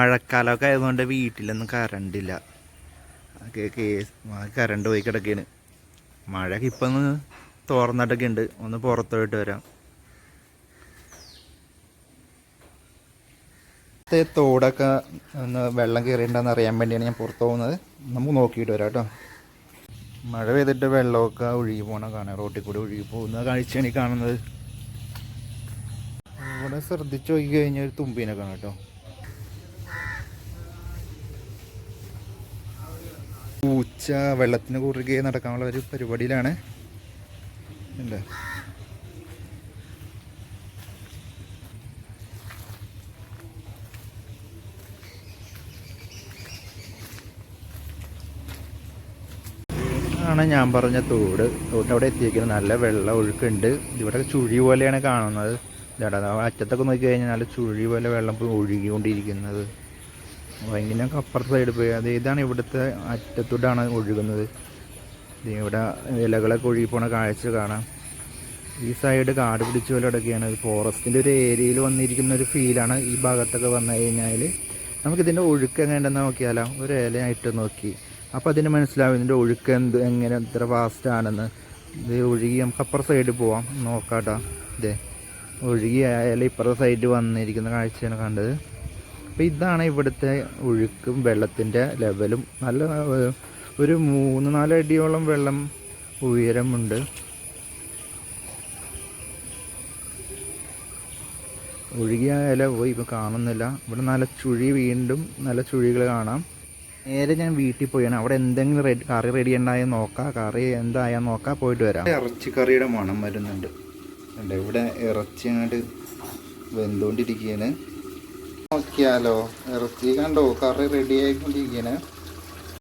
മഴക്കാലമൊക്കെ ആയതുകൊണ്ട് വീട്ടിലൊന്നും കറണ്ടില്ല. കറണ്ട് പോയി കിടക്കുകയാണ് മഴയൊക്കെ ഇപ്പം ഒന്ന് തോർന്നിട്ടൊക്കെ ഉണ്ട്. ഒന്ന് പുറത്തോട്ട് വരാം. തോടൊക്കെ ഒന്ന് വെള്ളം കയറിയിട്ടുണ്ടെന്ന് അറിയാൻ വേണ്ടിയാണ് ഞാൻ പുറത്ത് പോകുന്നത്. നമുക്ക് നോക്കിയിട്ട് വരാം കേട്ടോ. മഴ പെയ്തിട്ട് വെള്ളമൊക്കെ ഒഴുകി പോകണം കാണാം. റോട്ടിൽ കൂടി ഒഴുകി പോകുന്ന കാഴ്ചയാണ് ഈ കാണുന്നത്. ഇവിടെ ശ്രദ്ധിച്ച് നോക്കി കഴിഞ്ഞാൽ ഒരു തുമ്പീനെ കാണാം കേട്ടോ. പൂച്ച വെള്ളത്തിന് കുറുകെ നടക്കാനുള്ള ഒരു പരിപാടിയിലാണ്. ഉണ്ട് ആണ് ഞാൻ പറഞ്ഞ തോട്. തോട്ടിന്റെ അവിടെ എത്തിയിരിക്കുന്നത്. നല്ല വെള്ളം ഒഴുക്കുണ്ട്. ഇവിടെ ചുഴി പോലെയാണ് കാണുന്നത്. അച്ചത്തൊക്കെ അറ്റത്തൊക്കെ നോക്കി കഴിഞ്ഞാൽ നല്ല ചുഴി പോലെ വെള്ളം ഒഴുകിക്കൊണ്ടിരിക്കുന്നത്. ഭയങ്കര അപ്പുറത്തെ സൈഡിൽ പോയി. അത് ഇതാണ് ഇവിടുത്തെ അറ്റത്തൂടാണ് ഒഴുകുന്നത്. ഇവിടെ ഇലകളൊക്കെ ഒഴുകി പോണ കാഴ്ച കാണാം. ഈ സൈഡ് കാട് പിടിച്ച പോലെ അടക്കുകയാണ് ഫോറസ്റ്റിന്റെ ഒരു ഏരിയയിൽ വന്നിരിക്കുന്ന ഒരു ഫീലാണ് ഈ ഭാഗത്തൊക്കെ വന്നു കഴിഞ്ഞാൽ നമുക്കിതിന്റെ ഒഴുക്ക് എങ്ങനെയുണ്ടെന്ന് നോക്കിയാലോ. ഒരു ഇലയായിട്ട് നോക്കി. അപ്പോൾ അതിന് മനസ്സിലാവും ഇതിന്റെ ഒഴുക്ക് എന്ത് എങ്ങനെ എത്ര ഫാസ്റ്റ് ആണെന്ന്. ഇത് ഒഴുകി നമുക്ക് അപ്പുറ സൈഡിൽ പോവാം. നോക്കാട്ടോ. ഇതേ ഒഴുകി ആയാലും ഇപ്പുറത്തെ സൈഡിൽ വന്നിരിക്കുന്ന കാഴ്ചയാണ് കണ്ടത്. അപ്പോൾ ഇതാണ് ഇവിടുത്തെ ഒഴുക്കും വെള്ളത്തിന്റെ ലെവലും. നല്ല ഒരു മൂന്ന് നാല് അടിയോളം വെള്ളം ഉയരമുണ്ട്. ഒഴുകിയ ഇല പോയി ഇപ്പോൾ കാണുന്നില്ല. ഇവിടെ നല്ല ചുഴി വീണ്ടും നല്ല ചുഴികൾ കാണാം. നേരെ ഞാൻ വീട്ടിൽ പോയാണ്. അവിടെ എന്തെങ്കിലും റെഡി കറി റെഡി ഉണ്ടായെന്ന് നോക്കാം. കറി എന്തായാൽ നോക്കാം. പോയിട്ട് വരാം. ഇറച്ചിക്കറിയുടെ മണം വരുന്നുണ്ട്. ഇവിടെ ഇറച്ചി അങ്ങോട്ട് വെന്തുകൊണ്ടിരിക്കുകയാണ്. നോക്കിയാലോ? ഇറച്ചി കണ്ടോ? കറി റെഡി ആയിക്കൊണ്ടിരിക്കുകയാണ്